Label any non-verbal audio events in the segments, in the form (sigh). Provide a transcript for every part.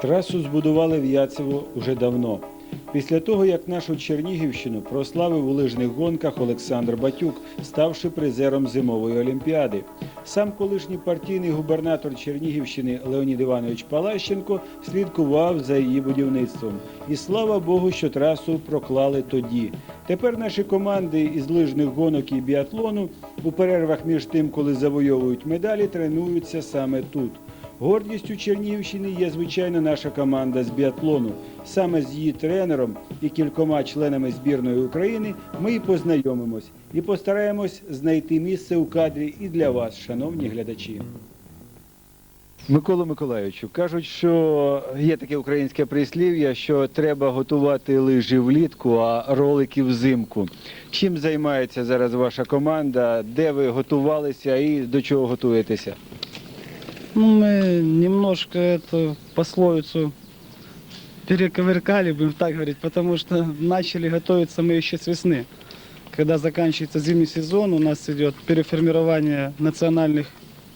Трасу збудували в Яцево уже давно. Після того, як нашу Чернігівщину прославив у лижних гонках Олександр Батюк, ставши призером зимової олімпіади. Сам колишній партійний губернатор Чернігівщини Леонід Іванович Палащенко слідкував за її будівництвом. І слава Богу, що трасу проклали тоді. Тепер наші команди із лижних гонок і біатлону у перервах між тим, коли завойовують медалі, тренуються саме тут. Гордістю Чернігівщини є, звичайно, наша команда з біатлону. Саме з її тренером і кількома членами збірної України ми і познайомимось і постараємось знайти місце у кадрі і для вас, шановні глядачі. Микола Миколайовичу, кажуть, що є таке українське прислів'я, що треба готувати лижі влітку, а ролики взимку. Чим займається зараз ваша команда? Де ви готувалися і до чого готуєтеся? Ну, мы немножко эту пословицу перековыркали, будем так говорить, потому что начали готовиться мы еще с весны. Когда заканчивается зимний сезон, у нас идет переформирование национальных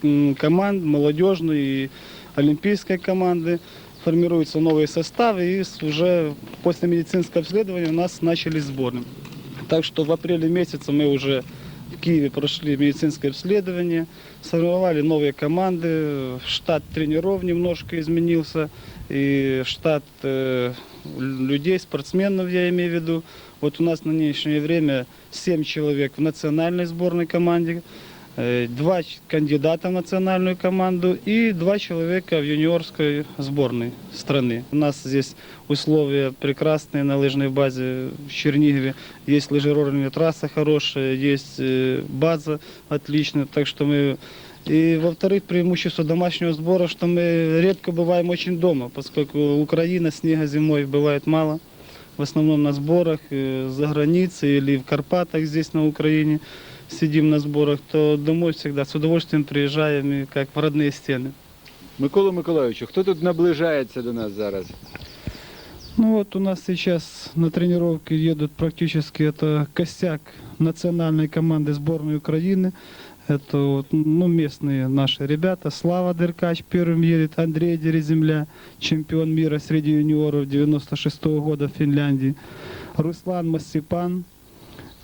м, команд, молодежной и олимпийской команды. Формируются новые составы, и с- уже после медицинского обследования у нас начались сборы. Так что в апреле месяце мы уже в Киеве прошли медицинское обследование, сформировали новые команды, штат тренеров немножко изменился, и штат э, людей, спортсменов я имею в виду. Вот у нас на нынешнее время 7 человек в национальной сборной команде, э, два ч- кандидата в национальную команду и два человека в юниорской сборной страны. У нас здесь условия прекрасные на лыжной базе в Чернигове. Есть лыжероллерная трасса хорошая, есть э, база отличная, так что мы... И во-вторых, преимущество домашнего сбора, что мы редко бываем очень дома, поскольку Украина снега зимой бывает мало. В основном на сборах э, за границей или в Карпатах здесь на Украине сидим на сборах, то домой всегда с удовольствием приезжаем и как в родные стены. Микола Миколайовичу, хто тут наближається до нас зараз? Ну вот у нас сейчас на тренировке едут практически это костяк национальной команды сборной Украины. Это вот, ну, местные наши ребята. Слава Деркач первым едет, Андрей Дереземля, чемпион мира среди юниоров 96 года в Финляндии. Руслан Массипан.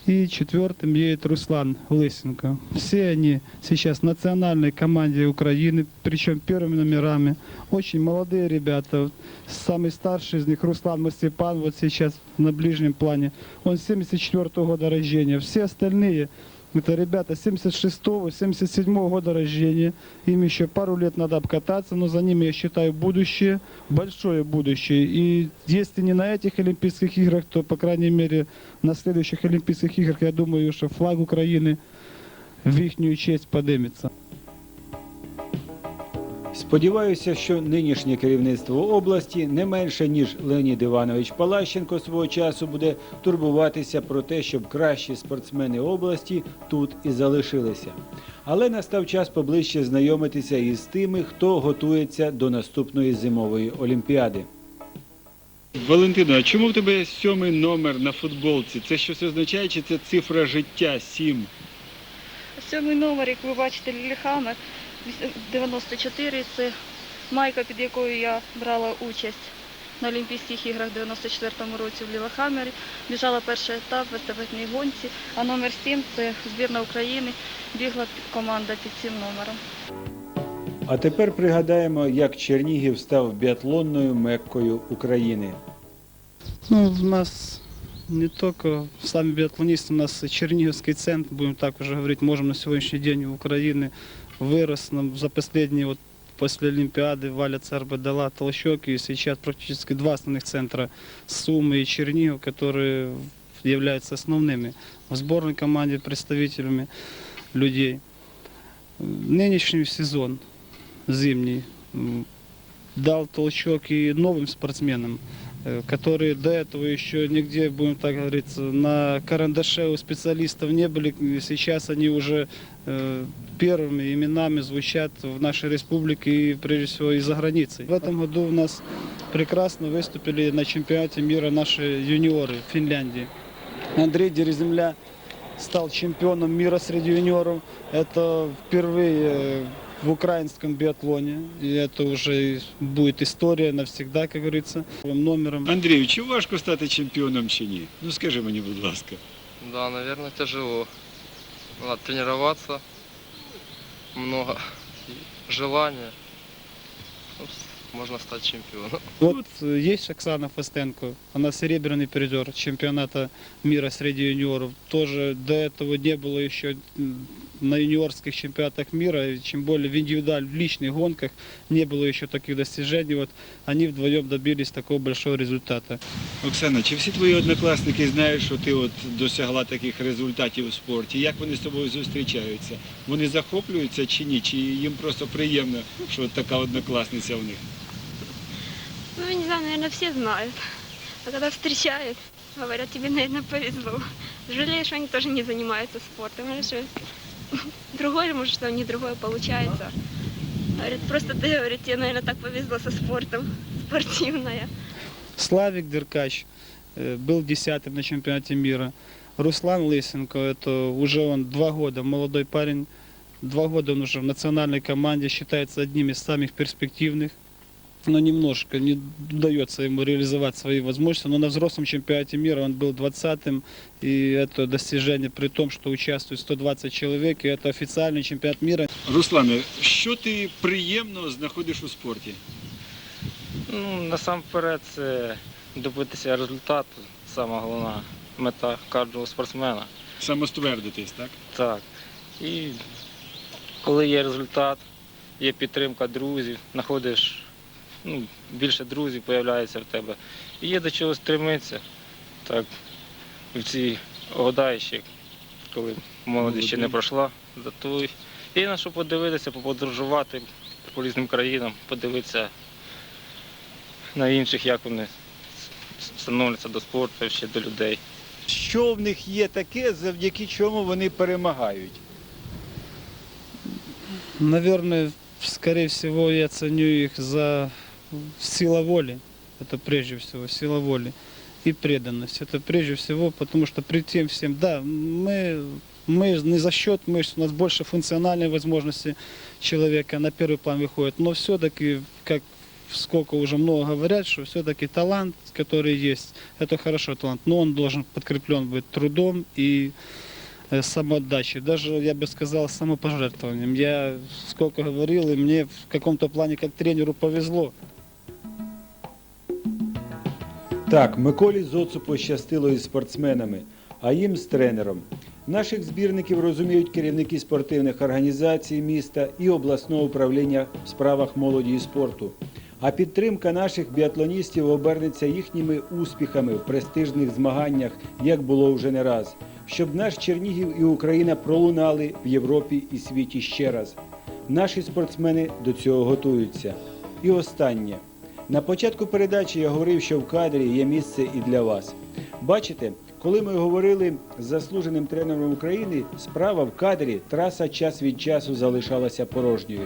И четвертым едет Руслан Лысенко. Все они сейчас в национальной команде Украины, причем первыми номерами. Очень молодые ребята. Самый старший из них Руслан Мастепан, вот сейчас на ближнем плане. Он 74 года рождения. Все остальные это ребята 76-го, 77 года рождения. Им еще пару лет надо обкататься, но за ними, я считаю, будущее, большое будущее. И если не на этих Олимпийских играх, то, по крайней мере, на следующих Олимпийских играх, я думаю, что флаг Украины в их честь поднимется. Сподіваюся, що нинішнє керівництво області не менше ніж Леонід Іванович Палащенко свого часу буде турбуватися про те, щоб кращі спортсмени області тут і залишилися. Але настав час поближче знайомитися із тими, хто готується до наступної зимової олімпіади. Валентино, а чому в тебе сьомий номер на футболці? Це щось означає, чи це цифра життя сім? Сьомий номер, як ви бачите, Ліліхамер 94 це майка, під якою я брала участь на Олімпійських іграх в 94-му році в Лілехамері. Біжала перший етап в естафетній гонці, а номер 7 це збірна України, бігла команда під цим номером. А тепер пригадаємо, як Чернігів став біатлонною меккою України. Ну, у нас не только сами биатлонисты, у нас и Черниговский центр, будем так уже говорить, можем на сегодняшний день у Украины вырос нам за последние вот после Олимпиады Валя Церба дала толчок, и сейчас практически два основных центра Сумы и Чернигов, которые являются основными в сборной команде представителями людей. Нынешний сезон зимний м, дал толчок и новым спортсменам, э, которые до этого еще нигде, будем так говорить, на карандаше у специалистов не были. И Сейчас они уже э, первыми именами звучат в нашей республике и прежде всего и за границей. В этом году у нас прекрасно выступили на чемпионате мира наши юниоры в Финляндии. Андрей Дереземля стал чемпионом мира среди юниоров. Это впервые э, в украинском биатлоне. И это уже будет история навсегда, как говорится. Номером. Андрію, чи важко стати чемпіоном чи ні? Ну скажи мені, будь ласка. Да, наверное, тяжело. Надо тренироваться много и желания. Ну, с- можно стать чемпионом. Вот э, есть Оксана Фастенко, она серебряный призер чемпионата мира среди юниоров. Тоже до этого не было еще м, на юниорских чемпионатах мира, и тем более в индивидуаль, в личных гонках не было еще таких достижений. Вот они вдвоем добились такого большого результата. Оксана, чи всі твої однокласники знають, що ти от досягла таких результатів у спорті? Як вони з тобою зустрічаються? Вони захоплюються чи ні? Чи їм просто приємно, що от така однокласниця в них? Ну, не знаю, наверное, все знают. А когда встречают, говорят, тебе, наверное, повезло. Жалею, что они тоже не занимаются спортом. Говорят, что другой, может, что не другое получается. Говорят, просто ты, говорит, тебе, наверное, так повезло со спортом. (laughs) Спортивная. Славик Деркач э, был десятым на чемпионате мира. Руслан Лысенко, это уже он два года, молодой парень, два года он уже в национальной команде, считается одним из самых перспективных. Но немножко не удается ему реализовать свои возможности. Но на взрослом чемпионате мира он был 20-м, и это достижение при том, что участвует 120 человек, и это официальный чемпионат мира. Руслане, що ти приємно знаходиш у спорті? Ну, насамперед, це добитися результату, сама головна мета кожного спортсмена. Самоствердитись, так? Так. І коли є результат, є підтримка друзів, знаходиш ну, більше друзів з'являється в тебе. І є до чого стремитися. Так, в ці года ще, коли молодість ще не пройшла, за то є на що подивитися, поподорожувати по різним країнам, подивитися на інших, як вони становляться до спорту, ще до людей. Що в них є таке, завдяки чому вони перемагають? Наверное, скорее всего, я ценю их за сила воли. Это прежде всего сила воли. И преданность. Это прежде всего, потому что при тем всем, да, мы, мы не за счет мышц, у нас больше функциональной возможности человека на первый план выходит. Но все-таки, как сколько уже много говорят, что все-таки талант, который есть, это хорошо талант, но он должен подкреплен быть трудом и э, самоотдачей, даже, я бы сказал, самопожертвованием. Я сколько говорил, и мне в каком-то плане как тренеру повезло. Так, Миколі Зоцу пощастило із спортсменами, а їм з тренером. Наших збірників розуміють керівники спортивних організацій міста і обласного управління в справах молоді і спорту. А підтримка наших біатлоністів обернеться їхніми успіхами в престижних змаганнях, як було вже не раз, щоб наш Чернігів і Україна пролунали в Європі і світі ще раз. Наші спортсмени до цього готуються. І останнє. На початку передачі я говорив, що в кадрі є місце і для вас. Бачите, коли ми говорили з заслуженим тренером України, справа в кадрі траса час від часу залишалася порожньою.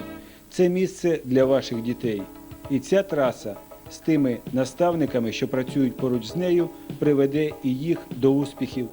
Це місце для ваших дітей. І ця траса з тими наставниками, що працюють поруч з нею, приведе і їх до успіхів